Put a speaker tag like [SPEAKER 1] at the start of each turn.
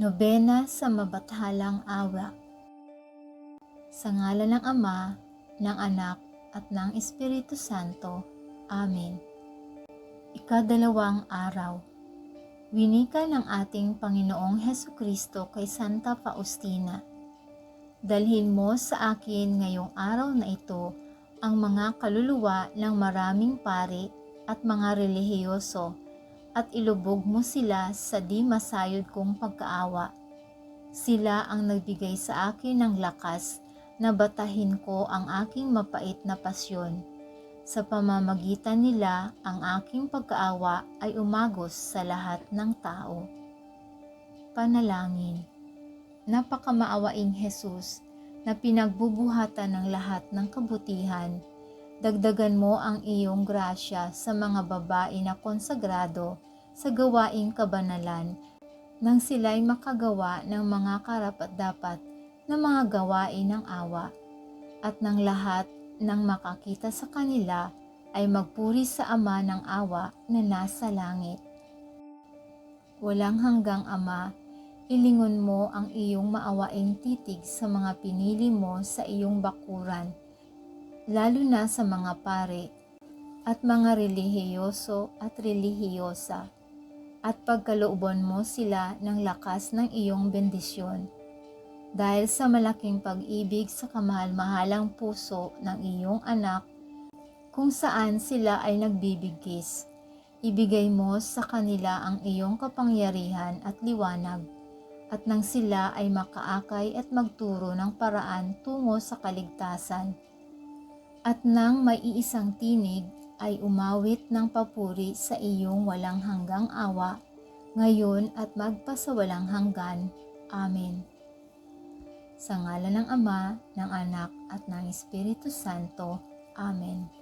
[SPEAKER 1] Nobena sa Mabathalang Awa Sa ngala ng Ama, ng Anak, at ng Espiritu Santo. Amen. Ikadalawang araw. Winika ng ating Panginoong Heso Kristo kay Santa Faustina. Dalhin mo sa akin ngayong araw na ito ang mga kaluluwa ng maraming pari at mga relihiyoso at ilubog mo sila sa di masayod kong pagkaawa. Sila ang nagbigay sa akin ng lakas na batahin ko ang aking mapait na pasyon. Sa pamamagitan nila, ang aking pagkaawa ay umagos sa lahat ng tao. Panalangin Napakamaawaing Jesus na pinagbubuhatan ng lahat ng kabutihan, dagdagan mo ang iyong grasya sa mga babae na konsagrado sa gawaing kabanalan nang sila'y makagawa ng mga karapat-dapat na mga gawain ng awa at ng lahat ng makakita sa kanila ay magpuri sa Ama ng awa na nasa langit. Walang hanggang Ama, ilingon mo ang iyong maawaing titig sa mga pinili mo sa iyong bakuran, lalo na sa mga pare at mga relihiyoso at relihiyosa, at pagkalooban mo sila ng lakas ng iyong bendisyon dahil sa malaking pag-ibig sa kamahal-mahalang puso ng iyong anak kung saan sila ay nagbibigkis. Ibigay mo sa kanila ang iyong kapangyarihan at liwanag at nang sila ay makaakay at magturo ng paraan tungo sa kaligtasan. At nang may iisang tinig ay umawit ng papuri sa iyong walang hanggang awa, ngayon at magpasawalang hanggan. Amen. Sa ngala ng Ama, ng Anak, at ng Espiritu Santo. Amen.